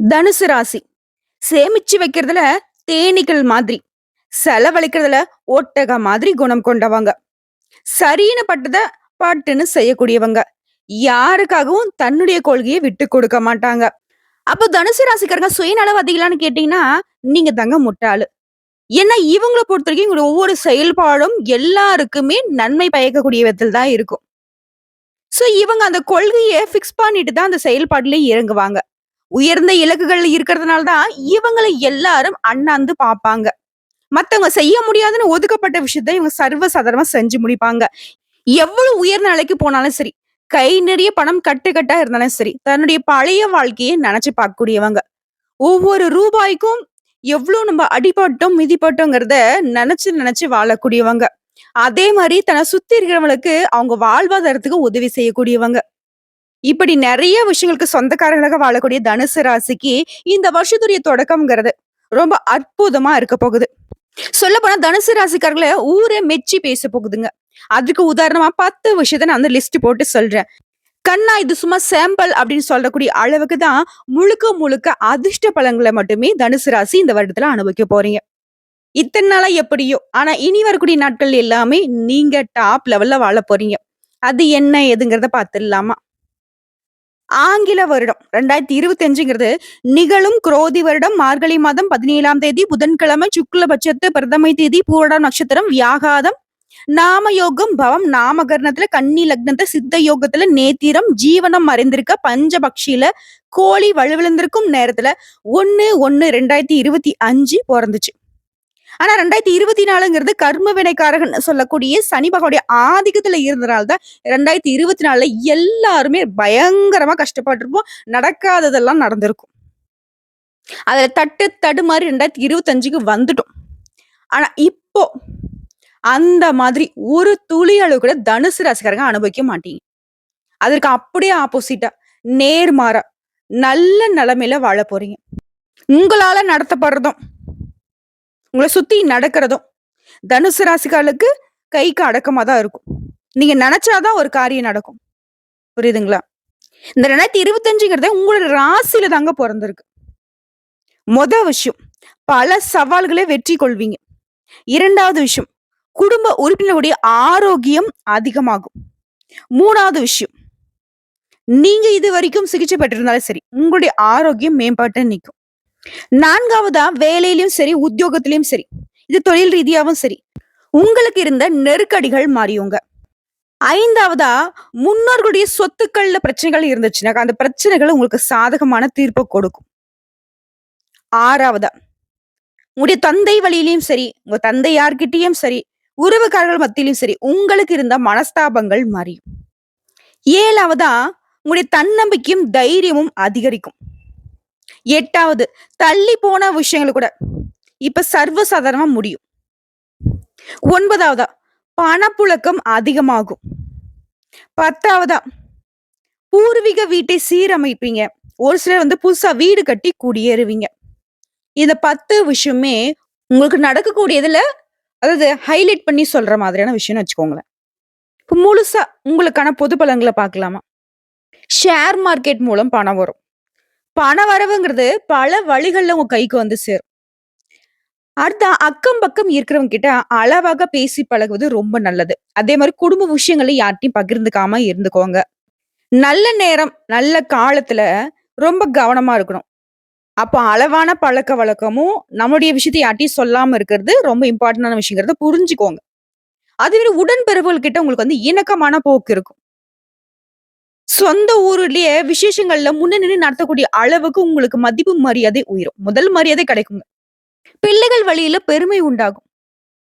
தனுசு ராசி. சேமிச்சு வைக்கிறதுல தேனீக்கள் மாதிரி. செலவழிக்கிறதுல ஒட்டக மாதிரி குணம் கொண்டவங்க. சரின்னு பட்டத பாட்டுன்னு செய்யக்கூடியவங்க. யாருக்காகவும் தன்னுடைய கொள்கையை விட்டு கொடுக்க மாட்டாங்க. அப்போ தனுசு ராசிக்காரங்க சுயநலவாதிகளான்னு கேட்டீங்கன்னா நீங்க தங்க முட்டாளு. ஏன்னா இவங்களை பொறுத்த வரைக்கும் இவங்களோட ஒவ்வொரு செயல்பாடும் எல்லாருக்குமே நன்மை பயக்கக்கூடிய விதத்தில் தான் இருக்கும். ஸோ இவங்க அந்த கொள்கையை ஃபிக்ஸ் பண்ணிட்டு தான் அந்த செயல்பாட்டிலே இறங்குவாங்க. உயர்ந்த இலக்குகள் இருக்கிறதுனால தான் இவங்களை எல்லாரும் அண்ணாந்து பார்ப்பாங்க மத்தவங்க செய்ய முடியாதுன்னு ஒதுக்கப்பட்ட விஷயத்த இவங்க சர்வசாதாரணமா செஞ்சு முடிப்பாங்க. எவ்வளவு உயர்ந்த நிலைக்கு போனாலும் சரி கை நிறைய பணம் கட்டுக்கட்டா இருந்தாலும் சரி தன்னுடைய பழைய வாழ்க்கையை நினைச்சு பார்க்கக்கூடியவங்க. ஒவ்வொரு ரூபாய்க்கும் எவ்வளவு நம்ம அடிபட்டோம் மிதிப்பட்டோங்கிறத நினைச்சு நினைச்சு வாழக்கூடியவங்க. அதே மாதிரி தன்னை சுத்தி இருக்கிறவங்களுக்கு அவங்க வாழ்வாதாரத்துக்கு உதவி செய்யக்கூடியவங்க. இப்படி நிறைய விஷயங்களுக்கு சொந்தக்காரர்களாக வாழக்கூடிய தனுசு ராசிக்கு இந்த வருஷத்துடைய தொடக்கம்ங்கிறது ரொம்ப அற்புதமா இருக்க போகுது. சொல்ல போனா தனுசு ராசிக்காரர்களை ஊரே மெச்சி பேச போகுதுங்க. அதுக்கு உதாரணமா பத்து விஷயத்த நான் வந்து லிஸ்ட் போட்டு சொல்றேன். கண்ணா இது சும்மா சாம்பிள் அப்படின்னு சொல்லக்கூடிய அளவுக்கு தான் முழுக்க முழுக்க அதிர்ஷ்ட பலன்களை மட்டுமே தனுசு ராசி இந்த வருடத்துல அனுபவிக்க போறீங்க. இத்தனை நாளா எப்படியோ ஆனா இனி வரக்கூடிய நாட்கள் எல்லாமே நீங்க டாப் லெவல்ல வாழ போறீங்க. அது என்ன எதுங்கிறத பார்த்துடலாமா? ஆங்கில வருடம் ரெண்டாயிரத்தி இருபத்தி அஞ்சுங்கிறது நிகழும் குரோதி வருடம். மார்கழி மாதம் பதினேழாம் தேதி புதன்கிழமை சுக்லபட்சத்து பிரதமை தேதி பூரடா நட்சத்திரம் வியாகாதம் நாம யோகம் பவம் நாமகரணத்துல கன்னி லக்னத்துல சித்த யோகத்துல நேத்திரம் ஜீவனம் மறைந்திருக்க பஞ்சபக்ஷியில கோழி வலுவிழந்திருக்கும் நேரத்துல ஒன்னு ஒன்னு ரெண்டாயிரத்தி இருபத்தி அஞ்சு பிறந்துச்சு. ஆனா ரெண்டாயிரத்தி இருபத்தி நாலுங்கிறது கர்ம வினைக்காரகன் சொல்லக்கூடிய சனி பகவானுடைய ஆதிக்கத்துல இருந்தனால்தான் ரெண்டாயிரத்தி இருபத்தி நாலுல எல்லாருமே பயங்கரமா கஷ்டப்பட்டிருப்போம். நடக்காததெல்லாம் நடந்திருக்கும். அதுல தட்டு தடு மாதிரி ரெண்டாயிரத்தி இருபத்தஞ்சுக்கு வந்துட்டோம். ஆனா இப்போ அந்த மாதிரி ஒரு துளி அளவு கூட தனுசு ராசிக்காரங்க அனுபவிக்க மாட்டீங்க. அதற்கு அப்படியே ஆப்போசிட்டா நேர்மாறா நல்ல நிலைமையில வாழ போறீங்க. உங்களால நடத்தப்படுறதும் உங்களை சுத்தி நடக்கிறதும் தனுசு ராசிக்காரர்களுக்கு கைக்கு அடக்கமா தான் இருக்கும். நீங்க நினைச்சாதான் ஒரு காரியம் நடக்கும். புரியுதுங்களா? இந்த ரெண்டாயிரத்தி இருபத்தஞ்சுங்கிறத உங்களோட ராசியில தாங்க பிறந்திருக்கு. மொத விஷயம் பல சவால்களை வெற்றி கொள்வீங்க. இரண்டாவது விஷயம் குடும்ப உறுப்பினருடைய ஆரோக்கியம் அதிகமாகும். மூணாவது விஷயம் நீங்க இது வரைக்கும் சிகிச்சை பெற்றிருந்தாலும் சரி உங்களுடைய ஆரோக்கியம் மேம்பட்டு நிற்கும் நான்காவதா வேலையிலும் சரி உத்தியோகத்திலையும் சரி இது தொழில் ரீதியாவும் சரி உங்களுக்கு இருந்த நெருக்கடிகள் மாறியுங்க. ஐந்தாவதா முன்னோர்களுடைய சொத்துக்கள்ல பிரச்சனைகள் இருந்துச்சுன்னா அந்த பிரச்சனைகள் உங்களுக்கு சாதகமான தீர்ப்பை கொடுக்கும். ஆறாவதா உங்களுடைய தந்தை வழியிலையும் சரி உங்க தந்தை யார்கிட்டயும் சரி உறவுக்காரர்கள் மத்தியிலும் சரி உங்களுக்கு இருந்த மனஸ்தாபங்கள் மாறியும். ஏழாவதா உங்களுடைய தன்னம்பிக்கையும் தைரியமும் அதிகரிக்கும். எட்டாவது தள்ளி போன விஷயங்கள் கூட. இப்ப சர்வசாதாரணமா முடியும். ஒன்பதாவதா பணப்புழக்கம் அதிகமாகும். பத்தாவதா பூர்வீக வீட்டை சீரமைப்பீங்க. ஒரு சிலர் வந்து புதுசா வீடு கட்டி குடியேறுவீங்க. இந்த பத்து விஷயமே உங்களுக்கு நடக்கக்கூடியதுல அதாவது ஹைலைட் பண்ணி சொல்ற மாதிரியான விஷயம்னு வச்சுக்கோங்களேன். இப்போ முழுசா உங்களுக்கான பொது பலன்களை பார்க்கலாமா? ஷேர் மார்க்கெட் மூலம் பணம் வரும். பண வரவுங்கிறது பல வழிகள்ல உங்க கைக்கு வந்து சேரும். அடுத்த அக்கம் பக்கம் இருக்கிறவங்க கிட்ட அளவாக பேசி பழகுவது ரொம்ப நல்லது. அதே மாதிரி குடும்ப விஷயங்களை யார்ட்டையும் பகிர்ந்துக்காம இருந்துக்கோங்க. நல்ல நேரம் நல்ல காலத்துல ரொம்ப கவனமா இருக்கணும். அப்போ அளவான பழக்க வழக்கமும் நம்மளுடைய விஷயத்தை யார்ட்டையும் சொல்லாம இருக்கிறது ரொம்ப இம்பார்ட்டன்டான விஷயங்கிறத புரிஞ்சுக்கோங்க. அதே மாதிரி உடன்பிறவுகள் கிட்ட உங்களுக்கு வந்து இணக்கமான போக்கு இருக்கும். சொந்த ஊர்லயே விசேஷங்கள்ல முன்ன நின்று நடத்தக்கூடிய அளவுக்கு உங்களுக்கு மதிப்பு மரியாதை உயரும். முதல் மரியாதை கிடைக்குங்க. பிள்ளைகள் வழியில பெருமை உண்டாகும்.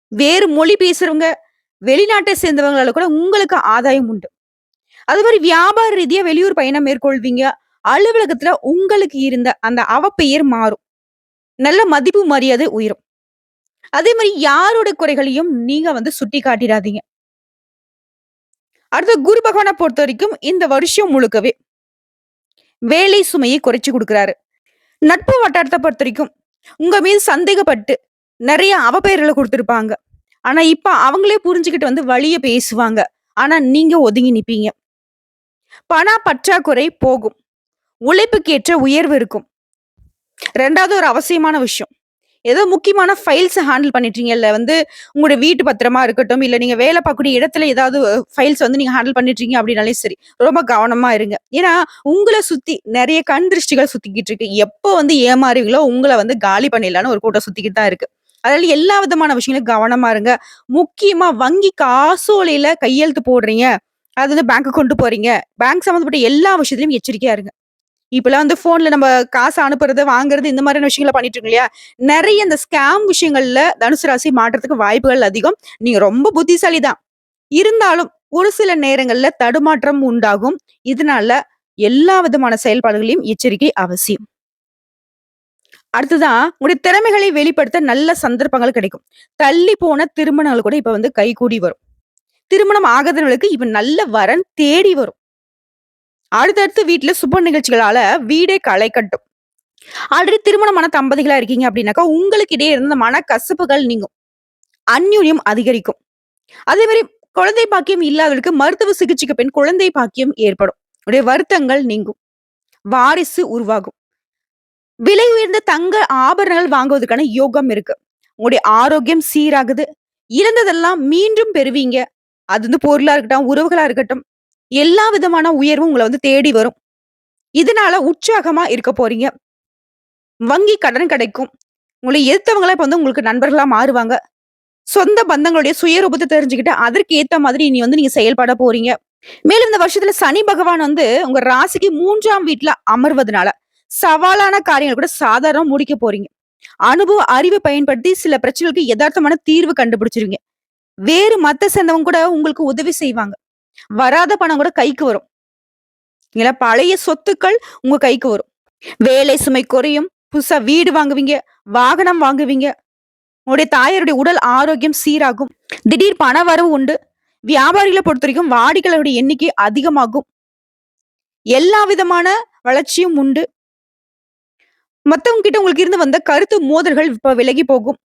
வேறு மொழி பேசுறவங்க வெளிநாட்டை சேர்ந்தவங்களால கூட உங்களுக்கு ஆதாயம் உண்டு. அது மாதிரி வியாபார ரீதியா வெளியூர் பயணம் மேற்கொள்வீங்க. அலுவலகத்துல உங்களுக்கு இருந்த அந்த அவப்பெயர் மாறும். நல்ல மதிப்பு மரியாதை உயரும். அதே மாதிரி யாரோட குறைகளையும் நீங்க வந்து சுட்டி காட்டிடாதீங்க அடுத்து குரு பகவானை பொறுத்த வரைக்கும் இந்த வருஷம் முழுக்கவே வேலை சுமையை குறைச்சு கொடுக்குறாரு. நட்பு வட்டாரத்தை பொறுத்த வரைக்கும் உங்க மீது சந்தேகப்பட்டு நிறைய அவப்பெயர்களை கொடுத்துருப்பாங்க. ஆனா இப்ப அவங்களே புரிஞ்சுக்கிட்டு வந்து வழிய பேசுவாங்க. ஆனா நீங்க ஒதுங்கி நிப்பீங்க. பண பற்றாக்குறை போகும். உழைப்புக்கேற்ற உயர்வு இருக்கும். ரெண்டாவது ஒரு அவசியமான விஷயம். ஏதோ முக்கியமான ஃபைல்ஸ் ஹேண்டில் பண்ணிட்டுறீங்க. இல்லை வந்து உங்களுடைய வீட்டு பத்திரமா இருக்கட்டும், இல்லை நீங்கள் வேலை பார்க்கக்கூடிய இடத்துல ஏதாவது ஃபைல்ஸ் வந்து நீங்கள் ஹேண்டில் பண்ணிட்டுறீங்க அப்படின்னாலே சரி, ரொம்ப கவனமாக இருங்க. ஏன்னா, உங்களை சுற்றி நிறைய கண் திருஷ்டிகள் சுற்றிக்கிட்டு இருக்கு. எப்போ வந்து ஏமாறுவீங்களோ, உங்களை வந்து காலி பண்ணிடலான்னு ஒரு கூட்டம் சுற்றிக்கிட்டு தான் இருக்கு. அதனால எல்லா விதமான விஷயங்களும் கவனமா இருங்க. முக்கியமா வங்கி காசோலையில கையெழுத்து போடுறீங்க. அது வந்து பேங்க்குக்கு கொண்டு போறீங்க. பேங்க் சம்மந்தப்பட்ட எல்லா விஷயத்திலையும் எச்சரிக்கையா இருங்க. இப்பெல்லாம் வந்து ஃபோன்ல நம்ம காசு அனுப்புறது, வாங்குறது இந்த மாதிரியான விஷயங்களை பண்ணிட்டு இருக்கோம் இல்லையா? நிறைய இந்த ஸ்கேம் விஷயங்கள்ல தனுசு ராசி மாற்றத்துக்கு வாய்ப்புகள் அதிகம். நீங்க ரொம்ப புத்திசாலி தான். இருந்தாலும் ஒரு சில நேரங்கள்ல தடுமாற்றம் உண்டாகும். இதனால எல்லா விதமான செயல்பாடுகளையும் எச்சரிக்கை அவசியம். அடுத்ததா, உங்களுடைய திறமைகளை வெளிப்படுத்த நல்ல சந்தர்ப்பங்கள் கிடைக்கும். தள்ளி போன திருமணங்கள் கூட இப்ப வந்து கைகூடி வரும். திருமணம் ஆகாதவர்களுக்கு இப்ப நல்ல வரன் தேடி வரும். அடுத்தடுத்து வீட்டில் சுப நிகழ்ச்சிகளால வீடே களை கட்டும். ஆல்ரெடி திருமணமான தம்பதிகளா இருக்கீங்க அப்படின்னாக்கா, உங்களுக்கு இடையே இருந்த மனக்கசப்புகள் நீங்கும். அந்யுன்யம் அதிகரிக்கும். அதே மாதிரி குழந்தை பாக்கியம் இல்லாதவர்களுக்கு மருத்துவ சிகிச்சைக்கு பின் குழந்தை பாக்கியம் ஏற்படும். உடைய வருத்தங்கள் நீங்கும். வாரிசு உருவாகும். விலை உயர்ந்த தங்க ஆபரணங்கள் வாங்குவதற்கான யோகம் இருக்கு. உங்களுடைய ஆரோக்கியம் சீராகுது. இழந்ததெல்லாம் மீண்டும் பெறுவீங்க. அது வந்து பொருளா இருக்கட்டும், உறவுகளா இருக்கட்டும், எல்லா விதமான உயர்வும் உங்களை வந்து தேடி வரும். இதனால உற்சாகமா இருக்க போறீங்க. வங்கி கடன் கிடைக்கும். உங்களை எதிர்த்தவங்களா இப்போ வந்து உங்களுக்கு நண்பர்களா மாறுவாங்க. சொந்த பந்தங்களுடைய சுயரூபத்தை தெரிஞ்சுக்கிட்டு, அதற்கு ஏத்த மாதிரி நீ வந்து நீங்க செயல்பட போறீங்க. மேலும் இந்த வருஷத்துல சனி பகவான் வந்து உங்க ராசிக்கு மூன்றாம் வீட்டுல அமர்வதனால, சவாலான காரியங்கள் கூட சாதாரண முடிக்க போறீங்க. அனுபவ அறிவை பயன்படுத்தி சில பிரச்சனைகளுக்கு எதார்த்தமான தீர்வு கண்டுபிடிச்சிருவீங்க. வேறு மத்த சேர்ந்தவங்க கூட உங்களுக்கு உதவி செய்வாங்க. வராத பணம் கூட கைக்கு வரும். இல்ல பழைய சொத்துக்கள் உங்க கைக்கு வரும். வேலை சுமை குறையும். புதுசா வீடு வாங்குவீங்க. வாகனம் வாங்குவீங்க. உங்களுடைய தாயாருடைய உடல் ஆரோக்கியம் சீராகும். திடீர் பண வரவு உண்டு. வியாபாரிகளை பொறுத்த வரைக்கும் வாடிக்கையாளருடைய எண்ணிக்கை அதிகமாகும். எல்லா விதமான வளர்ச்சியும் உண்டு. மத்தவங்க கிட்ட உங்களுக்கு இருந்து வந்த கருத்து மோதல்கள் இப்ப விலகி போகும்.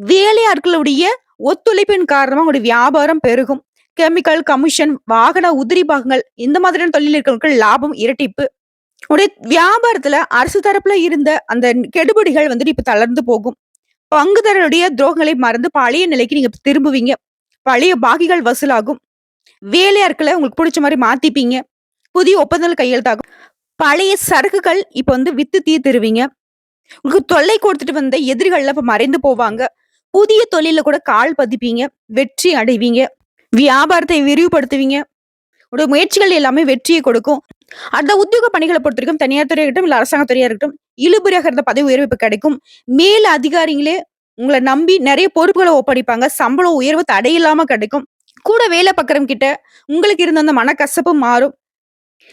வேலையாட்களுடைய ஒத்துழைப்பின் காரணமா உங்களுடைய வியாபாரம் பெருகும். கெமிக்கல், கமிஷன், வாகன உதிரி பாகங்கள் இந்த மாதிரியான தொழில் இருக்கிறவங்களுக்கு லாபம் இரட்டிப்பு. உடைய வியாபாரத்துல அரசு தரப்புல இருந்த அந்த கெடுபடிகள் வந்துட்டு இப்ப தளர்ந்து போகும். பங்குதாரருடைய துரோகங்களை மறந்து பழைய நிலைக்கு நீங்க திரும்புவீங்க. பழைய பாக்கிகள் வசூலாகும். வேலையாட்கள உங்களுக்கு பிடிச்ச மாதிரி மாத்திப்பீங்க. புதிய ஒப்பந்தங்கள் கையெழுத்தாகும். பழைய சரக்குகள் இப்ப வந்து வித்து தீர்த்துருவீங்க. உங்களுக்கு தொல்லை கொடுத்துட்டு வந்த எதிரிகள்லாம் இப்ப மறைந்து போவாங்க. புதிய தொழில கூட கால் பதிப்பீங்க. வெற்றி அடைவீங்க. வியாபாரத்தை விரிவுபடுத்துவீங்க. உடைய முயற்சிகள் எல்லாமே வெற்றியை கொடுக்கும். அடுத்த உத்தியோக பொறுத்த வரைக்கும் தனியார் துறையா இருக்கட்டும், இல்லை அரசாங்க துறையா இருக்கட்டும், இழுபறியாக இருந்த பதவி உயர்வு கிடைக்கும். மேல் அதிகாரிகளே உங்களை நம்பி நிறைய பொறுப்புகளை ஒப்படைப்பாங்க. சம்பளம் உயர்வு தடையில்லாம கிடைக்கும். கூட வேலை பக்கரம் கிட்ட உங்களுக்கு இருந்த அந்த மனக்கசப்பு மாறும்.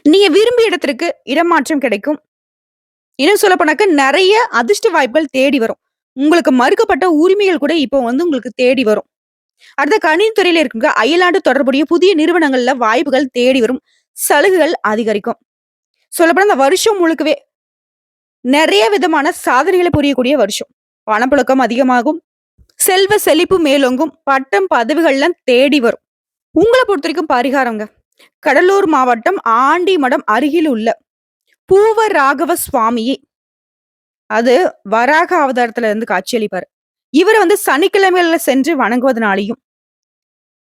நீங்க விரும்பிய இடத்திற்கு இடமாற்றம் கிடைக்கும். இன்னும் சொல்லப்போனாக்க நிறைய அதிர்ஷ்ட வாய்ப்புகள் தேடி வரும். உங்களுக்கு மறுக்கப்பட்ட உரிமைகள் கூட இப்போ வந்து உங்களுக்கு தேடி வரும். அடுத்த கணினி துறையில இருக்கவங்க அயல்நாடு தொடர்புடைய புதிய நிறுவனங்கள்ல வாய்ப்புகள் தேடி வரும். சலுகைகள் அதிகரிக்கும். சொல்லப்போனா இந்த வருஷம் முழுக்கவே நிறைய விதமான சாதனைகளை புரியக்கூடிய வருஷம். பணப்புழக்கம் அதிகமாகும். செல்வ செழிப்பு மேலோங்கும். பட்டம், பதவிகள்லாம் தேடி வரும். உங்களை பொறுத்த வரைக்கும் பரிகாரங்க. கடலூர் மாவட்டம் ஆண்டி மடம் அருகில் உள்ள பூவ ராகவ சுவாமியை அது வராக அவதாரத்துல இருந்து காட்சியளிப்பாரு. இவரை வந்து சனிக்கிழமையில சென்று வணங்குவதனாலையும்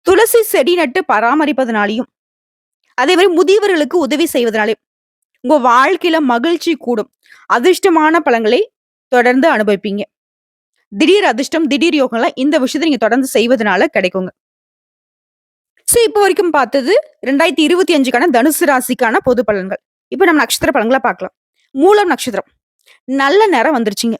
துளசி செடி நட்டு பராமரிப்பதனாலையும் அதே மாதிரி முதியவர்களுக்கு உதவி செய்வதனாலயும், உங்க வாழ்க்கையில மகிழ்ச்சி கூடும். அதிர்ஷ்டமான பழங்களை தொடர்ந்து அனுபவிப்பீங்க. திடீர் அதிர்ஷ்டம், திடீர் யோகம்லாம் இந்த விஷயத்த நீங்க தொடர்ந்து செய்வதனால கிடைக்குங்க. ஸோ இப்போ வரைக்கும் பார்த்தது 2025க்கான தனுசு ராசிக்கான பொது பலன்கள். இப்போ நம்ம நட்சத்திர பலன்களை பார்க்கலாம். மூலம் நட்சத்திரம். நல்ல நேரம் வந்துருச்சுங்க.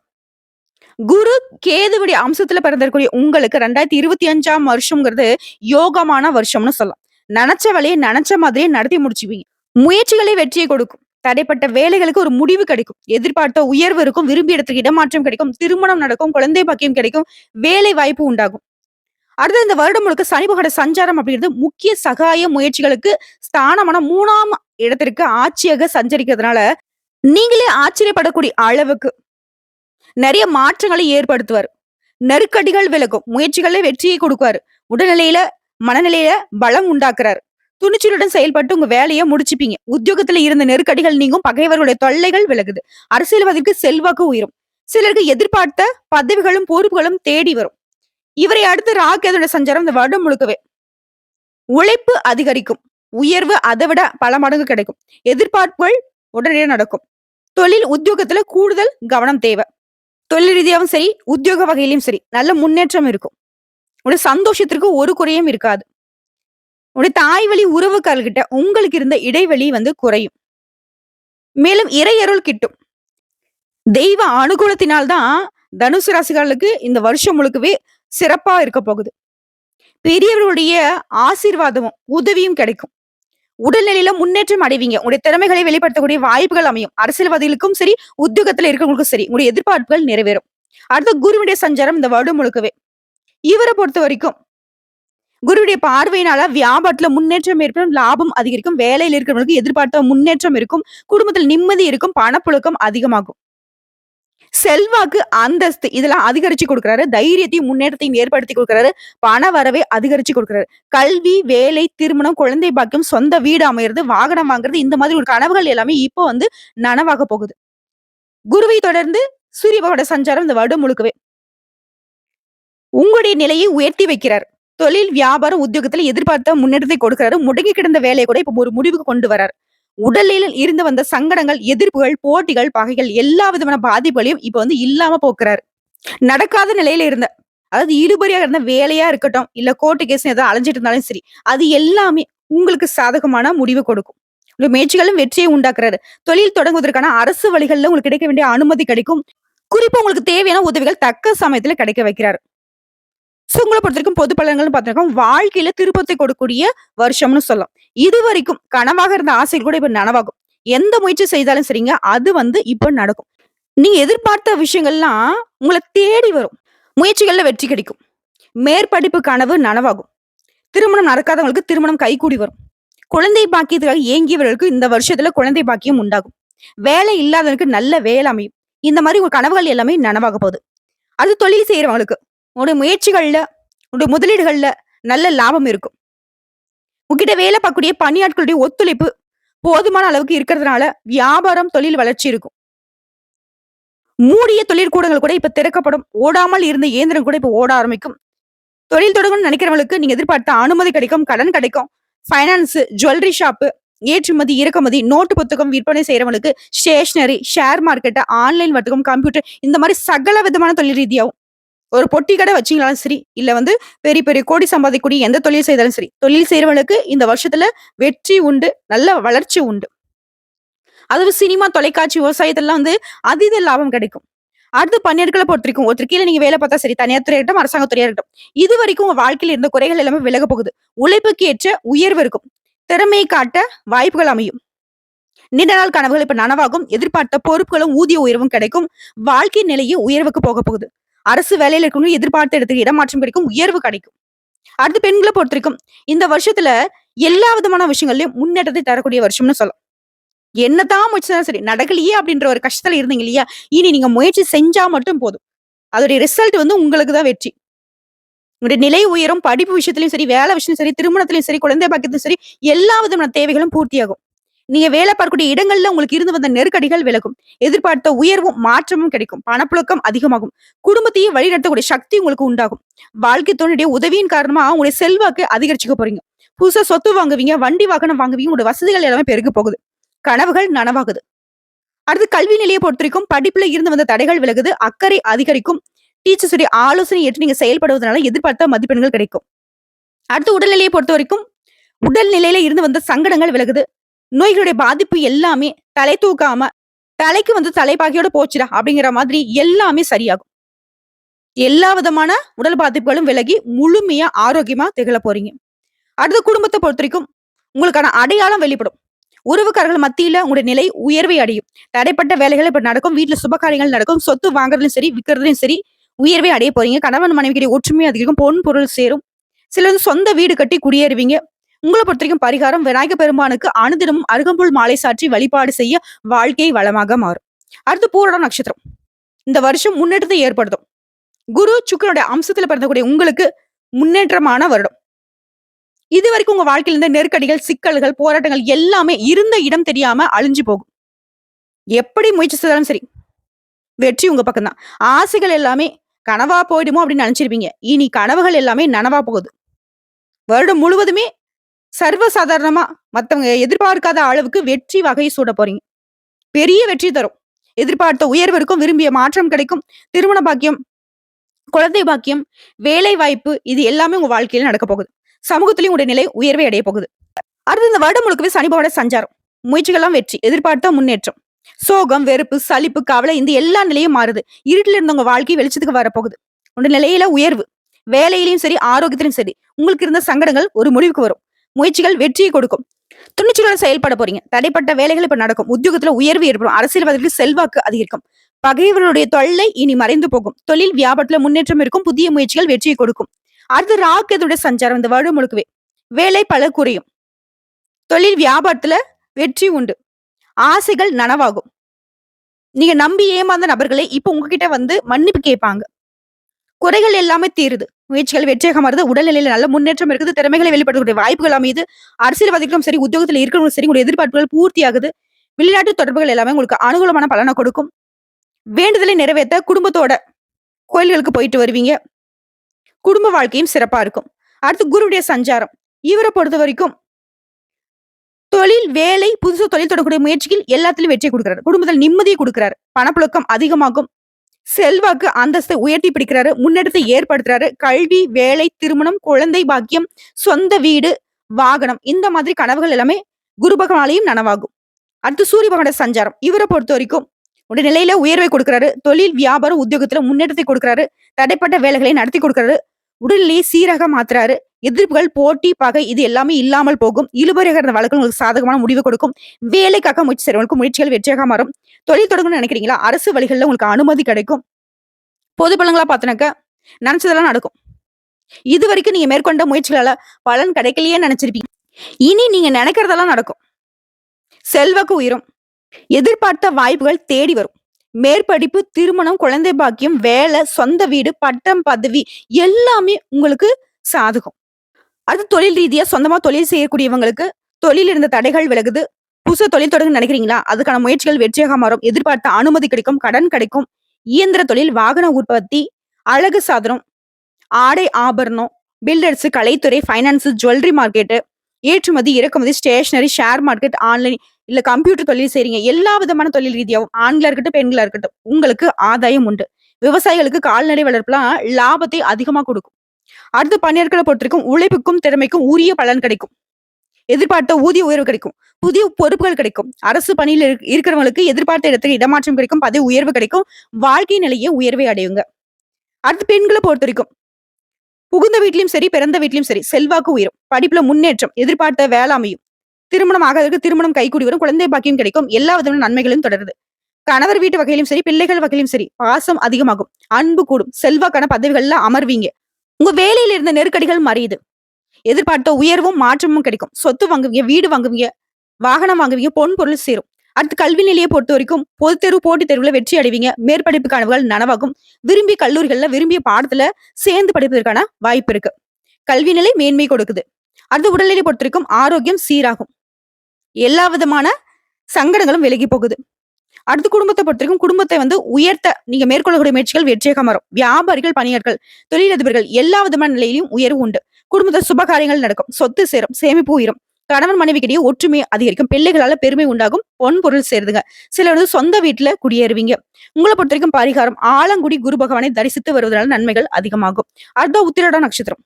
குரு, கேதுவுடைய அம்சத்துல பிறந்திருக்கூடிய உங்களுக்கு 2025ஆம் வருஷம்ங்கிறது யோகமான வருஷம்னு சொல்லலாம். நினைச்ச வேலைய நினைச்ச மாதிரியே நடத்தி முடிச்சுவீங்க. முயற்சிகளே வெற்றியை கொடுக்கும். தடைப்பட்ட வேலைகளுக்கு ஒரு முடிவு கிடைக்கும். எதிர்பார்த்த உயர்வு இருக்கும். விரும்பிய இடத்துக்கு இடமாற்றம் கிடைக்கும். திருமணம் நடக்கும். குழந்தை பாக்கியம் கிடைக்கும். வேலை வாய்ப்பு உண்டாகும். அடுத்து இந்த வருடம் முழுக்க சனிபகட சஞ்சாரம் அப்படிங்கிறது முக்கிய சகாய முயற்சிகளுக்கு ஸ்தானமான மூணாம் இடத்திற்கு ஆட்சியாக சஞ்சரிக்கிறதுனால, நீங்களே ஆச்சரியப்படக்கூடிய அளவுக்கு நிறைய மாற்றங்களை ஏற்படுத்துவார். நெருக்கடிகள் விலகும். முயற்சிகளை வெற்றியை கொடுக்குவார். உடல்நிலையில, மனநிலையில பலம் உண்டாக்குறாரு. துணிச்சலுடன் செயல்பட்டு உங்க வேலையை முடிச்சுப்பீங்க. உத்தியோகத்துல இருந்த நெருக்கடிகள் நீங்கும். பகைவர்களுடைய தொல்லைகள் விலகுது. அரசியல்வாதிக்கு செல்வாக்கு உயரும். சிலருக்கு எதிர்பார்த்த பதவிகளும் பொறுப்புகளும் தேடி வரும். இவரை அடுத்து ராகேதோட சஞ்சாரம் இந்த வருடம் முழுக்கவே. உழைப்பு அதிகரிக்கும். உயர்வு அதை விட பல மடங்கு கிடைக்கும். எதிர்பார்ப்புகள் உடனடியாக நடக்கும். தொழில் உத்தியோகத்துல கூடுதல் கவனம் தேவை. தொழில் ரீதியாகவும் சரி உத்தியோக வகையிலும் சரி நல்ல முன்னேற்றம் இருக்கும். உடைய சந்தோஷத்திற்கு ஒரு குறையும் இருக்காது. உடைய தாய் வழி உறவுக்கால்கிட்ட உங்களுக்கு இருந்த இடைவெளி வந்து குறையும். மேலும் இறையருள் கிட்டும். தெய்வ அனுகூலத்தினால்தான் தனுசு ராசிகளுக்கு இந்த வருஷம் முழுக்கவே சிறப்பா இருக்க போகுது. பெரியவர்களுடைய ஆசீர்வாதமும் உதவியும் கிடைக்கும். உடல்நிலையில முன்னேற்றம் அடைவீங்க. உங்களுடைய திறமைகளை வெளிப்படுத்தக்கூடிய வாய்ப்புகள் அமையும். அரசியல்வாதிகளுக்கும் சரி உத்தியோகத்துல இருக்கிறவங்களுக்கும் சரி உங்களுடைய எதிர்பார்ப்புகள் நிறைவேறும். அடுத்த குருவுடைய சஞ்சாரம் இந்த வருடம் முழுக்கவே. இவரை பொறுத்த வரைக்கும் குருவுடைய பார்வையினால வியாபாரத்துல முன்னேற்றம் ஏற்படும் லாபம் அதிகரிக்கும் வேலையில் இருக்கிறவங்களுக்கு எதிர்பார்த்த முன்னேற்றம் இருக்கும் குடும்பத்தில் நிம்மதி இருக்கும் பணப்புழக்கம் அதிகமாகும். செல்வாக்கு அந்தஸ்து இதெல்லாம் அதிகரிச்சு கொடுக்குறாரு. தைரியத்தையும் முன்னேற்றத்தையும் ஏற்படுத்தி கொடுக்குறாரு. பண வரவை அதிகரிச்சு கொடுக்குறாரு. கல்வி வேலை திருமணம் குழந்தை பாக்கியம் சொந்த வீடு அமையிறது வாகனம் வாங்குறது இந்த மாதிரி ஒரு கனவுகள் எல்லாமே இப்போ வந்து நனவாக போகுது. குருவை தொடர்ந்து சூரியபகோட சஞ்சாரம் இந்த வருடம் முழுக்கவே. உங்களுடைய நிலையை உயர்த்தி வைக்கிறார். தொழில் வியாபாரம் உத்தியோகத்துல எதிர்பார்த்த முன்னேற்றத்தை கொடுக்கிறாரு. முடங்கி கிடந்த வேலையை கூட இப்ப ஒரு முடிவுக்கு கொண்டு வரார். உடலில் இருந்து வந்த சங்கடங்கள் எதிர்ப்புகள் போட்டிகள் பகைகள் எல்லா விதமான பாதிப்புகளையும் இப்ப வந்து இல்லாம போக்குறாரு. நடக்காத நிலையில இருந்த அதாவது இழுபறியா இருந்த வேலையா இருக்கட்டும் இல்ல கோர்ட்டு கேஸ் ஏதாவது அலைஞ்சிட்டு இருந்தாலும் சரி அது எல்லாமே உங்களுக்கு சாதகமான முடிவு கொடுக்கும். உங்க முயற்சிகளும் வெற்றியை உண்டாக்குறாரு. தொழில் தொடங்குவதற்கான அரசு வழிகளில் உங்களுக்கு கிடைக்க வேண்டிய அனுமதி கிடைக்கும். குறிப்பா உங்களுக்கு தேவையான உதவிகள் தக்க சமயத்துல கிடைக்க வைக்கிறாரு. உங்களை பொறுத்த வரைக்கும் பொது பலன்கள்னு பார்த்திருக்கோம். வாழ்க்கையில திருப்பத்தை கொடுக்கக்கூடிய வருஷம்னு சொல்லலாம். இது வரைக்கும் கனவாக இருந்த ஆசை கூட இப்ப நனவாகும். எந்த முயற்சி செய்தாலும் சரிங்க அது வந்து இப்ப நடக்கும். நீங்க எதிர்பார்த்த விஷயங்கள்லாம் உங்களை தேடி வரும். முயற்சிகள்ல வெற்றி கிடைக்கும். மேற்படிப்பு கனவு நனவாகும். திருமணம் நடக்காதவங்களுக்கு திருமணம் கைகூடி வரும். குழந்தை பாக்கியத்துக்காக ஏங்கியவர்களுக்கு இந்த வருஷத்துல குழந்தை பாக்கியம் உண்டாகும். வேலை இல்லாதவனுக்கு நல்ல வேலை அமையும். இந்த மாதிரி உங்க கனவுகள் எல்லாமே நனவாக போகுது. அது தொழில் செய்யறவங்களுக்கு உன்னுடைய முயற்சிகள்ல உன்னுடைய முதலீடுகள்ல நல்ல லாபம் இருக்கும். உங்ககிட்ட வேலை பார்க்கக்கூடிய பணியாட்களுடைய ஒத்துழைப்பு போதுமான அளவுக்கு இருக்கிறதுனால வியாபாரம் தொழில் வளர்ச்சி இருக்கும். மூடிய தொழிற்கூடங்கள் கூட இப்ப திறக்கப்படும். ஓடாமல் இருந்த இயந்திரம் கூட இப்ப ஓட ஆரம்பிக்கும். தொழில் தொடங்கணும்னு நினைக்கிறவங்களுக்கு நீங்க எதிர்பார்த்த அனுமதி கிடைக்கும் கடன் கிடைக்கும். ஃபைனான்ஸ் ஜுவல்லரி ஷாப்பு ஏற்றுமதி இறக்குமதி நோட்டு புத்தகம் விற்பனை செய்யறவங்களுக்கு ஸ்டேஷனரி ஷேர் மார்க்கெட் ஆன்லைன் வர்த்தகம் கம்ப்யூட்டர் இந்த மாதிரி சகல விதமான தொழில் ரீதியாகவும் ஒரு பொட்டி கடை வச்சீங்களாலும் சரி இல்ல வந்து பெரிய பெரிய கோடி சம்பாதிக்கூடிய எந்த தொழில் செய்தாலும் சரி தொழில் செய்யறவனுக்கு இந்த வருஷத்துல வெற்றி உண்டு நல்ல வளர்ச்சி உண்டு. அதுவும் சினிமா தொலைக்காட்சி விவசாயத்தெல்லாம் வந்து அதீத லாபம் கிடைக்கும். அடுத்து பணியாட்களை பொறுத்திருக்கும் ஒருத்தர் கீழே நீங்க வேலை பார்த்தா சரி தனியார் துறையா இருக்கட்டும் அரசாங்க துறையா இருக்கட்டும் இது வரைக்கும் உங்க வாழ்க்கையில இருந்த குறைகள் எல்லாமே விலக போகுது. உழைப்புக்கு ஏற்ற உயர்வு இருக்கும். திறமையை காட்ட வாய்ப்புகள் அமையும். நீண்ட நாள் கனவுகள் இப்ப நனவாகும் எதிர்பார்த்த பொறுப்புகளும் ஊதிய உயர்வும் கிடைக்கும். வாழ்க்கை நிலையை உயர்வுக்கு போக போகுது. அரசு வேலையில இருக்கவங்க எதிர்பார்த்த இடத்துக்கு இடமாற்றம் கிடைக்கும் உயர்வு கிடைக்கும். அடுத்து பெண்களை பொறுத்த வரைக்கும் இந்த வருஷத்துல எல்லா விதமான விஷயங்கள்லயும் முன்னேற்றத்தை தரக்கூடிய வருஷம்னு சொல்லலாம். என்னதான் முயற்சினாலும் சரி நடக்கலையே அப்படின்ற ஒரு கஷ்டத்துல இருந்தீங்க இல்லையா? இனி நீங்க முயற்சி செஞ்சா மட்டும் போதும். அதோடைய ரிசல்ட் வந்து உங்களுக்கு தான் வெற்றி. உங்களுடைய நிலை உயரும் படிப்பு விஷயத்திலையும் சரி வேலை விஷயம் சரி திருமணத்திலயும் சரி குழந்தை பாக்கியத்திலும் சரி எல்லா விதமான தேவைகளும் பூர்த்தியாகும். நீங்க வேலை பார்க்கக்கூடிய இடங்கள்ல உங்களுக்கு இருந்து வந்த நெருக்கடிகள் விலகும். எதிர்பார்த்த உயர்வும் மாற்றமும் கிடைக்கும். பணப்புழக்கம் அதிகமாகும். குடும்பத்தையும் வழிநடத்தக்கூடிய சக்தி உங்களுக்கு உண்டாகும். வாழ்க்கை துணையுடைய உதவியின் காரணமா உங்களுடைய செல்வாக்கு அதிகரிச்சுக்க போறீங்க. புதுசா சொத்து வாங்குவீங்க வண்டி வாகனம் வாங்குவீங்க உங்களுடைய வசதிகள் எல்லாமே பெருக போகுது. கனவுகள் நனவாகுது. அடுத்து கல்வி நிலையை பொறுத்த வரைக்கும் படிப்புல இருந்து வந்த தடைகள் விலகுது. அக்கறை அதிகரிக்கும். டீச்சர்ஸுடைய ஆலோசனை ஏற்று நீங்க செயல்படுவதனால எதிர்பார்த்த மதிப்பெண்கள் கிடைக்கும். அடுத்து உடல்நிலையை பொறுத்த வரைக்கும் உடல்நிலையில இருந்து வந்த சங்கடங்கள் விலகுது. நோய்களுடைய பாதிப்பு எல்லாமே தலை தூக்காம தலைக்கு வந்து தலைப்பாகியோட போச்சுடா அப்படிங்கிற மாதிரி எல்லாமே சரியாகும். எல்லா விதமான உடல் பாதிப்புகளும் விலகி முழுமையா ஆரோக்கியமா திகழ போறீங்க. அடுத்த குடும்பத்தை பொறுத்த வரைக்கும் உங்களுக்கான அடையாளம் வெளிப்படும். உறவுக்காரர்கள் மத்தியில உங்களுடைய நிலை உயர்வை அடையும். தடைப்பட்ட வேலைகள் இப்ப நடக்கும் வீட்டுல சுப காரியங்கள் நடக்கும் சொத்து வாங்குறதுலையும் சரி விற்கிறதுலையும் சரி உயர்வை அடைய போறீங்க. கணவன் மனைவிக்கிடையே ஒற்றுமை அதிகரிக்கும் பொன் பொருள் சேரும். சிலர் வந்து சொந்த வீடு கட்டி குடியேறுவீங்க. உங்களை பொறுத்த வரைக்கும் பரிகாரம் விநாயக பெருமானுக்கு அனுதினமும் அருகம்புல் மாலை சாற்றி வழிபாடு செய்ய வாழ்க்கை வளமாக மாறும் அடுத்து பூரண நட்சத்திரம் இந்த வருஷம் முன்னேற்றத்தை ஏற்படுத்தும் குரு சுக்கரனுடைய அம்சத்துல பிறந்தக்கூடிய உங்களுக்கு முன்னேற்றமான வருடம் இது வரைக்கும் உங்க வாழ்க்கையில இருந்த நெருக்கடிகள், சிக்கல்கள், போராட்டங்கள் எல்லாமே இருந்த இடம் தெரியாம அழிஞ்சு போகும். எப்படி முயற்சி செய்தாலும் சரி, வெற்றி உங்க பக்கம்தான் ஆசைகள் எல்லாமே கனவா போயிடுமோ அப்படின்னு நினைச்சிருப்பீங்க. இனி கனவுகள் எல்லாமே நனவா போகுது. வருடம் முழுவதுமே சர்வ சாதாரணமா மத்தவங்க எதிர்பார்க்காத அளவுக்கு வெற்றி வகை சூட போறீங்க. பெரிய வெற்றி தரும். எதிர்பார்த்த உயர்வு இருக்கும், விரும்பிய மாற்றம் கிடைக்கும். திருமண பாக்கியம், குழந்தை பாக்கியம், வேலை வாய்ப்பு இது எல்லாமே உங்க வாழ்க்கையில நடக்க போகுது. சமூகத்திலையும் உடைய நிலை உயர்வை அடைய போகுது. அடுத்து இந்த வருடம் முழுக்கவே சனிபவன சஞ்சாரம். முயற்சிகள்லாம் வெற்றி, எதிர்பார்த்த முன்னேற்றம். சோகம், வெறுப்பு, சலிப்பு, கவலை இந்த எல்லா நிலையும் மாறுது. இருட்டில் இருந்த உங்க வாழ்க்கை வெளிச்சத்துக்கு வரப்போகுது. உங்க நிலையில உயர்வு. வேலையிலையும் சரி, ஆரோக்கியத்திலும் சரி, உங்களுக்கு இருந்த சங்கடங்கள் ஒரு முடிவுக்கு வரும். முயற்சிகள் வெற்றியை கொடுக்கும். துணிச்சலுடன் செயல்பட போறீங்க. தடைப்பட்ட வேலைகள் இப்ப நடக்கும். உத்தியோகத்துல உயர்வு ஏற்படும். அரசியல்வாதிகளுக்கு செல்வாக்கு அதிகரிக்கும். பகைவருடைய தொல்லை இனி மறைந்து போகும். தொழில் வியாபாரத்துல முன்னேற்றம் இருக்கும். புதிய முயற்சிகள் வெற்றியை கொடுக்கும். அடுத்து ராக்கெதுடைய சஞ்சாரம் இந்த வருடம் முழுக்கவே. வேலை பல குறையும். தொழில் வியாபாரத்துல வெற்றி உண்டு. ஆசைகள் நனவாகும். நீங்க நம்பி ஏமாந்த நபர்களை இப்ப உங்ககிட்ட வந்து மன்னிப்பு கேட்பாங்க. குறைகள் எல்லாமே தீருது. முயற்சிகள் வெற்றியாக மாறுது. உடல்நிலையில நல்ல முன்னேற்றம் இருக்குது. திறமைகளை வெளிப்படுத்தக்கூடிய வாய்ப்புகள் அமையுது. அரசியல்வாதிகளும் சரி, உத்தியோகத்தில் இருக்கிறவங்களும் சரி, உங்களுடைய எதிர்பார்ப்புகள் பூர்த்தியாகுது. வெளிநாட்டு தொடர்புகள் எல்லாமே உங்களுக்கு அனுகூலமான பலனை கொடுக்கும். வேண்டுதலை நிறைவேற்ற குடும்பத்தோட கோயில்களுக்கு போயிட்டு வருவீங்க. குடும்ப வாழ்க்கையும் சிறப்பா இருக்கும். அடுத்து குருவுடைய சஞ்சாரம். இவரை பொறுத்த வரைக்கும் தொழில், வேலை, புதுசு தொழில் தொடக்கூடிய முயற்சிகள் எல்லாத்திலும் வெற்றியை கொடுக்குறாரு குடும்பத்தில் நிம்மதியை கொடுக்குறாரு பணப்புழக்கம் அதிகமாகும். செல்வாக்கு, அந்தஸ்தை உயர்த்தி பிடிக்கிறாரு. முன்னேற்றத்தை ஏற்படுத்துறாரு. கல்வி, வேலை, திருமணம், குழந்தை பாக்கியம், சொந்த வீடு, வாகனம் இந்த மாதிரி கனவுகள் எல்லாமே குரு பகவானாலையும் நனவாகும். அடுத்து சூரிய பகவான சஞ்சாரம். இவரை பொறுத்த வரைக்கும் உடைய நிலையில உயர்வை கொடுக்கிறாரு. தொழில், வியாபாரம், உத்தியோகத்துல முன்னேற்றத்தை கொடுக்கிறாரு. தடைப்பட்ட வேலைகளை நடத்தி கொடுக்கிறாரு. உடல்நிலையை சீராக மாத்துறாரு. எதிர்ப்புகள், போட்டி, பகை இது எல்லாமே இல்லாமல் போகும். இழுபறியாக வழக்கு உங்களுக்கு சாதகமான முடிவு கொடுக்கும். வேலைக்காக முயற்சி செய்வங்களுக்கு முயற்சிகள் வெற்றியாக மாறும். தொழில் தொடங்கணும்னு நினைக்கிறீங்களா? அரசு வழிகளில் உங்களுக்கு அனுமதி கிடைக்கும். பொது பலங்களா பார்த்தோனாக்க, நினைச்சதெல்லாம் நடக்கும். இது வரைக்கும் நீங்க மேற்கொண்ட முயற்சிகளால பலன் கிடைக்கலையே நினைச்சிருப்பீங்க. இனி நீங்க நினைக்கிறதெல்லாம் நடக்கும். செல்வாக்கு உயரும். எதிர்பார்த்த வாய்ப்புகள் தேடி வரும். மேற்படிப்பு, திருமணம், குழந்தை பாக்கியம், வேலை, சொந்த வீடு, பட்டம், பதவி எல்லாமே உங்களுக்கு சாதகம். அது தொழில் ரீதியா சொந்தமா தொழில் செய்யக்கூடியவங்களுக்கு தொழில் இருந்த தடைகள் விலகுது. புதுசா தொழில் தொடங்க நினைக்கிறீங்களா? அதுக்கான முயற்சிகள் வெற்றியாக மாறும். எதிர்பார்த்த அனுமதி கிடைக்கும். கடன் கிடைக்கும். இயந்திர தொழில், வாகன உற்பத்தி, அழகு சாதனம், ஆடை ஆபரணம், பில்டர்ஸ், கலைத்துறை, ஃபைனான்ஸ், ஜுவல்லரி மார்க்கெட்டு ஏற்றுமதி, இறக்குமதி, ஸ்டேஷனரி, ஷேர் மார்க்கெட், ஆன்லைன் இல்ல கம்ப்யூட்டர் தொழில் செய்றீங்க. எல்லா விதமான தொழில் ரீதியாவும் ஆண்களா இருக்கட்டும், பெண்களா இருக்கட்டும் உங்களுக்கு ஆதாயம் உண்டு. விவசாயிகளுக்கு கால்நடை வளர்ப்புலாம் லாபத்தை அதிகமா கொடுக்கும். அடுத்து பணியாளர்களை பொறுத்திருக்கும் உழைப்புக்கும், திறமைக்கும் உரிய பலன் கிடைக்கும். எதிர்பார்த்த ஊதிய உயர்வு கிடைக்கும். புதிய பொறுப்புகள் கிடைக்கும். அரசு பணியில இருக் இருக்கிறவங்களுக்கு எதிர்பார்த்த இடத்துக்கு இடமாற்றம் கிடைக்கும். பதவி உயர்வு கிடைக்கும். வாழ்க்கை நிலையை உயர்வை அடையுங்க. அடுத்து பொறுத்த வரைக்கும் புகுந்த வீட்லயும் சரி, பிறந்த வீட்லயும் சரி செல்வாக்கு உயரும். படிப்புல முன்னேற்றம், எதிர்பார்த்த வேலை அமையும். திருமணம் ஆகாதவருக்கு திருமணம் கைகூடி வரும். குழந்தை பாக்கியம் கிடைக்கும். எல்லா விதமான நன்மைகளும் தொடருது. கணவர் வீட்டு வகையிலும் சரி, பிள்ளைகள் வகையிலும் சரி பாசம் அதிகமாகும். அன்பு கூடும். செல்வாக்கான பதவிகள்ல அமர்வீங்க. உங்க வேலையில இருந்த நெருக்கடிகள் மறையுது. எதிர்பார்த்த உயர்வும், மாற்றமும் கிடைக்கும். சொத்து வாங்குவீங்க, வீடு வாங்குவீங்க, வாகனம் வாங்குவீங்க, பொன் பொருள் சேரும். அடுத்து கல்வி நிலைய பொறுத்த வரைக்கும் பொது தேர்வு, போட்டித் தேர்வுல வெற்றி அடைவீங்க. மேற்படிப்பு கனவுகள் நனவாகும். விரும்பிய கல்லூரிகள்ல விரும்பிய பாடத்துல சேர்ந்து படிப்பதற்கான வாய்ப்பு இருக்கு. கல்வி நிலை மேன்மை கொடுக்குது. அடுத்து உடல்நிலை பொறுத்த வரைக்கும் ஆரோக்கியம் சீராகும். எல்லா விதமான சங்கடங்களும் விலகி போகுது. அடுத்து குடும்பத்த பொறுத்தவரைக்கும் குடும்பத்தை வந்து உயர்த்த நீங்க மேற்கொள்ளக்கூடிய முயற்சிகள் வெற்றியாக மாறும். வியாபாரிகள், பணியாளர்கள் தொழிலதிபர்கள் எல்லா விதமான நிலையிலும் உயர்வு உண்டு. குடும்பத்தை சுபகாரியங்கள் நடக்கும். சொத்து சேரும். சேமிப்பு உயரும். கணவன் மனைவிக்கிடையே ஒற்றுமை அதிகரிக்கும். பிள்ளைகளால பெருமை உண்டாகும். பொன் பொருள் சேருதுங்க. சிலர் வந்து சொந்த வீட்டுல குடியேறுவீங்க. உங்களை பொறுத்த வரைக்கும் பரிகாரம் ஆலங்குடி குரு பகவானை தரிசித்து வருவதனால நன்மைகள் அதிகமாகும். அர்த்த உத்திராட நட்சத்திரம்.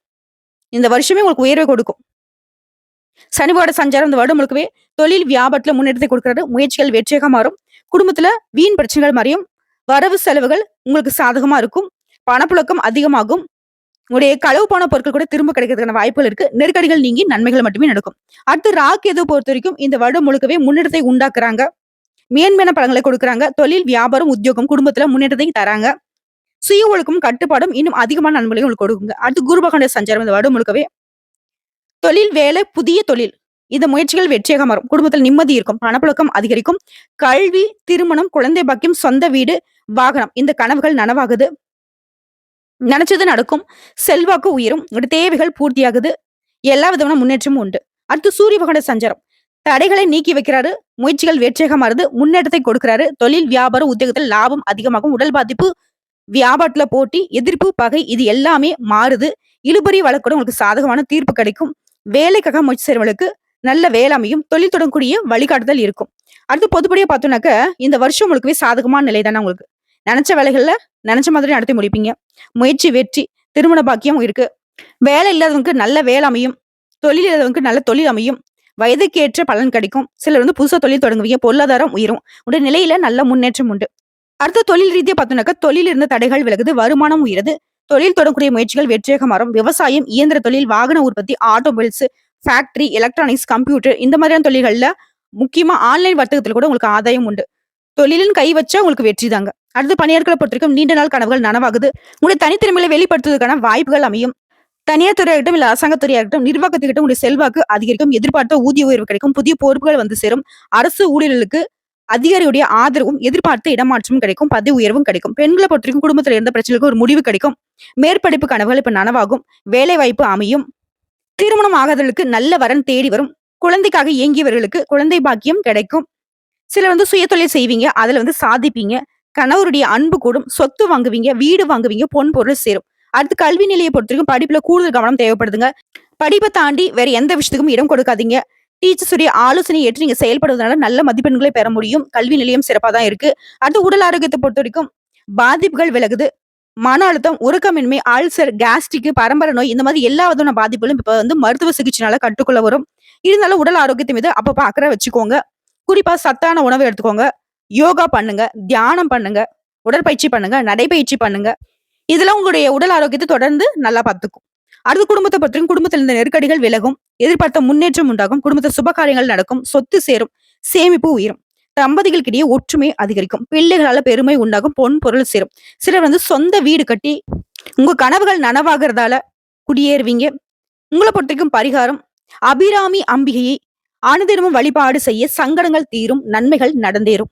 இந்த வருஷமே உங்களுக்கு உயர்வை கொடுக்கும். சனிபாட சஞ்சாரம் இந்த வருடம் முழுக்கவே தொழில், வியாபாரத்துல முன்னேற்றத்தை கொடுக்கறது முயற்சிகள் வெற்றியாக மாறும். குடும்பத்துல வீண் பிரச்சனைகள் மாறியும் வரவு செலவுகள் உங்களுக்கு சாதகமா இருக்கும். பணப்புழக்கம் அதிகமாகும். உங்களுடைய களவு போன பொருட்கள் கூட திரும்ப கிடைக்கிறதுக்கான வாய்ப்புகள் இருக்கு. நெருக்கடிகள் நீங்கி நன்மைகள் மட்டுமே நடக்கும். அடுத்து பொறுத்த வரைக்கும் இந்த வருடம் முழுக்கவே முன்னேற்றத்தை உண்டாக்குறாங்க. மேன்மையான பழங்களை கொடுக்குறாங்க. தொழில், வியாபாரம், உத்தியோகம், குடும்பத்துல முன்னேற்றத்தை தராங்க. சுய ஒழுக்கம், கட்டுப்பாடும் இன்னும் அதிகமான நன்மைகளை உங்களுக்கு கொடுக்குங்க. அடுத்து குருபகண்ட சஞ்சாரம் இந்த வருடம் முழுக்கவே தொழில், வேலை, புதிய தொழில் இந்த முயற்சிகள் வெற்றியாக மாறும். குடும்பத்தில் நிம்மதி இருக்கும். பணப்புழக்கம் அதிகரிக்கும். கல்வி, திருமணம், குழந்தை பாக்கியம், சொந்த வீடு, வாகனம் இந்த கனவுகள் நனவாகுது. நினைச்சது நடக்கும். செல்வாக்கு உயரும். உங்களுடைய தேவைகள் பூர்த்தியாகுது. எல்லா விதமான முன்னேற்றமும் உண்டு. அடுத்து சூரிய பகவான சஞ்சாரம். தடைகளை நீக்கி வைக்கிறாரு. முயற்சிகள் வெற்றியாக மாறுது. முன்னேற்றத்தை கொடுக்கிறாரு. தொழில் வியாபாரம் உத்தியோகத்தில் லாபம் அதிகமாகும். உடல் பாதிப்பு வியாபாரத்துல போட்டி எதிர்ப்பு பகை இது எல்லாமே மாறுது. இழுபறி வழக்கூட உங்களுக்கு சாதகமான தீர்ப்பு கிடைக்கும். வேலைக்காக முயற்சி செய்றவங்களுக்கு நல்ல வேளாமையும் தொழில் தொடங்கக்கூடிய வழிகாட்டுதல் இருக்கும். அடுத்து பொதுப்படியா பார்த்தோம்னாக்க இந்த வருஷம் உங்களுக்குவே சாதகமான நிலை தானே உங்களுக்கு? நினைச்ச வேலைகள்ல நினைச்ச மாதிரி நடத்தி முடிப்பீங்க. முயற்சி வெற்றி திருமண பாக்கியம் இருக்கு. வேலை இல்லாதவங்களுக்கு நல்ல வேலை அமையும். தொழில் இல்லாதவங்களுக்கு நல்ல தொழில் அமையும். வயதுக்கு ஏற்ற பலன் கிடைக்கும். சிலர் வந்து புதுசா தொழில் தொடங்குவீங்க. பொருளாதாரம் உயரும். உடைய நிலையில நல்ல முன்னேற்றம் உண்டு. அடுத்த தொழில் ரீதியா பார்த்தோம்னாக்கா தொழில் இருந்த தடைகள் விலகுது வருமானம் உயருது. தொழில் தொடங்கக்கூடிய முயற்சிகள் வெற்றியாக மாறும். விவசாயம் இயந்திர தொழில் வாகன உற்பத்தி ஆட்டோமொபைல்ஸ் ஃபேக்டரி எலக்ட்ரானிக்ஸ் கம்ப்யூட்டர் இந்த மாதிரியான தொழில்கள்ல முக்கியமா ஆன்லைன் வர்த்தகத்தில் கூட உங்களுக்கு ஆதாயம் உண்டு. தொழிலின் கை வச்சா உங்களுக்கு வெற்றி தாங்க. அடுத்து பணியாட்களை பொறுத்த வரைக்கும் நீண்ட நாள் கனவுகள் நனவாகுது. உங்களுடைய தனித்திறமையை வெளிப்படுத்துவதற்கான வாய்ப்புகள் அமையும். தனியார் துறையாகட்டும் இல்லை அரசாங்க துறையாகட்டும் நிர்வாகத்துக்கிட்ட உங்களுடைய செல்வாக்கு அதிகரிக்கும் எதிர்பார்த்த ஊதிய உயர்வு கிடைக்கும் புதிய பொறுப்புகள் வந்து சேரும் அரசு ஊழியர்களுக்கு அதிகாரியுடைய ஆதரவும் எதிர்பார்த்த இடமாற்றமும் கிடைக்கும் பதவி உயர்வும் கிடைக்கும். பெண்களை பொறுத்திருக்கும் குடும்பத்தில் இருந்த பிரச்சனைகளுக்கு ஒரு முடிவு கிடைக்கும். மேற்படிப்பு கனவுகள் இப்ப நனவாகும். வேலை வாய்ப்பு அமையும். திருமணம் ஆகாதவர்களுக்கு நல்ல வரன் தேடி வரும். குழந்தைக்காக இயங்கியவர்களுக்கு குழந்தை பாக்கியம் கிடைக்கும். சிலர் வந்து சுயதொழில் செய்வீங்க அதுல வந்து சாதிப்பீங்க. கணவருடைய அன்பு கூடும் சொத்து வாங்குவீங்க வீடு வாங்குவீங்க பொன் பொருள் சேரும். அடுத்து கல்வி நிலையை பொறுத்த வரைக்கும் படிப்புல கூடுதல் கவனம் தேவைப்படுதுங்க. படிப்பை தாண்டி வேற எந்த விஷயத்துக்கும் இடம் கொடுக்காதீங்க. டீச்சர்ஸுடைய ஆலோசனை ஏற்று நீங்க செயல்படுவதனால நல்ல மதிப்பெண்களை பெற முடியும். கல்வி நிலையம் சிறப்பாக தான் இருக்கு. அடுத்து உடல் ஆரோக்கியத்தை பொறுத்த வரைக்கும் பாதிப்புகள் விலகுது. மன அழுத்தம் உறக்கமின்மை ஆல்சர் கேஸ்ட்ரிக் பரம்பரை நோய் இந்த மாதிரி எல்லா விதமான பாதிப்புகளும் இப்போ வந்து மருத்துவ சிகிச்சைனால கட்டுக்குள்ள வரும். இருந்தாலும் உடல் ஆரோக்கியத்தை மீது அப்போ அக்கறை வச்சுக்கோங்க. குறிப்பா சத்தான உணவு எடுத்துக்கோங்க. யோகா பண்ணுங்க தியானம் பண்ணுங்க உடற்பயிற்சி பண்ணுங்க நடைப்பயிற்சி பண்ணுங்க. இதெல்லாம் உங்களுடைய உடல் ஆரோக்கியத்தை தொடர்ந்து நல்லா பார்த்துக்கும். அடுத்து குடும்பத்தை பற்றியும் குடும்பத்தில் இருந்த நெருக்கடிகள் விலகும் எதிர்பார்த்த முன்னேற்றம் உண்டாகும் குடும்பத்தில் சுப காரியங்கள் நடக்கும் சொத்து சேரும் சேமிப்பு உயரும். தம்பதிகளுக்கிடையே ஒற்றுமை அதிகரிக்கும் பிள்ளைகளால பெருமை உண்டாகும் பொன் பொருள் சேரும். சிலர் வந்து சொந்த வீடு கட்டி உங்க கனவுகள் நனவாகிறதால குடியேறுவீங்க. உங்களை பொறுத்தவரைக்கும் பரிகாரம் அபிராமி அம்பிகையை அனுதினமும் வழிபாடு செய்ய சங்கடங்கள் தீரும் நன்மைகள் நடந்தேறும்.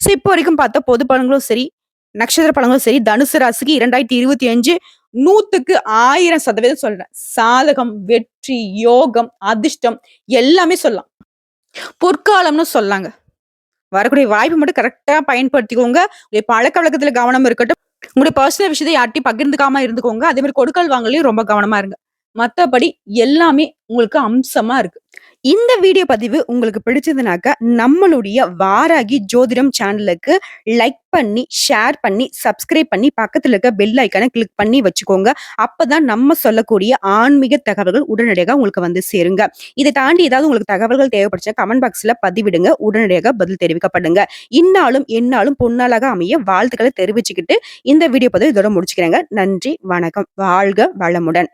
ஸோ இப்போ வரைக்கும் பார்த்தா பொது பலன்களும் சரி நட்சத்திர பலன்களும் சரி. தனுசு ராசிக்கு இரண்டாயிரத்தி இருபத்தி அஞ்சு நூத்துக்கு ஆயிரம் சதவீதம் சொல்றேன். சாதகம் வெற்றி யோகம் அதிர்ஷ்டம் எல்லாமே சொல்லலாம். பொற்காலம்னு சொல்லாங்க. வரக்கூடிய வாய்ப்பு மட்டும் கரெக்டா பயன்படுத்திக்கோங்க. உங்களுடைய பழக்க வழக்கத்துல கவனம் இருக்கட்டும். உங்களுடைய பர்சனல் விஷயத்தை யார்ட்டையும் பகிர்ந்துக்காம இருந்துக்கோங்க. அதே மாதிரி கொடுக்கல் வாங்கலையும் ரொம்ப கவனமா இருங்க. மற்றபடி எல்லாமே உங்களுக்கு அம்சமா இருக்கு. இந்த வீடியோ பதிவு உங்களுக்கு பிடிச்சதுனாக்க நம்மளுடைய வாராகி ஜோதிடம் சேனலுக்கு லைக் பண்ணி ஷேர் பண்ணி சப்ஸ்கிரைப் பண்ணி பக்கத்தில் இருக்க பெல் ஐக்கானை கிளிக் பண்ணி வச்சுக்கோங்க. அப்பதான் நம்ம சொல்லக்கூடிய ஆன்மீக தகவல்கள் உடனடியாக உங்களுக்கு வந்து சேருங்க. இதை தாண்டி ஏதாவது உங்களுக்கு தகவல்கள் தேவைப்படுச்சா கமெண்ட் பாக்ஸ்ல பதிவிடுங்க. உடனடியாக பதில் தெரிவிக்கப்படுங்க. இன்னாலும் என்னாலும் பொன்னாளாக அமைய வாழ்த்துக்களை தெரிவிச்சுக்கிட்டு இந்த வீடியோ பதிவு இதோட முடிச்சுக்கிறேங்க. நன்றி வணக்கம். வாழ்க வளமுடன்.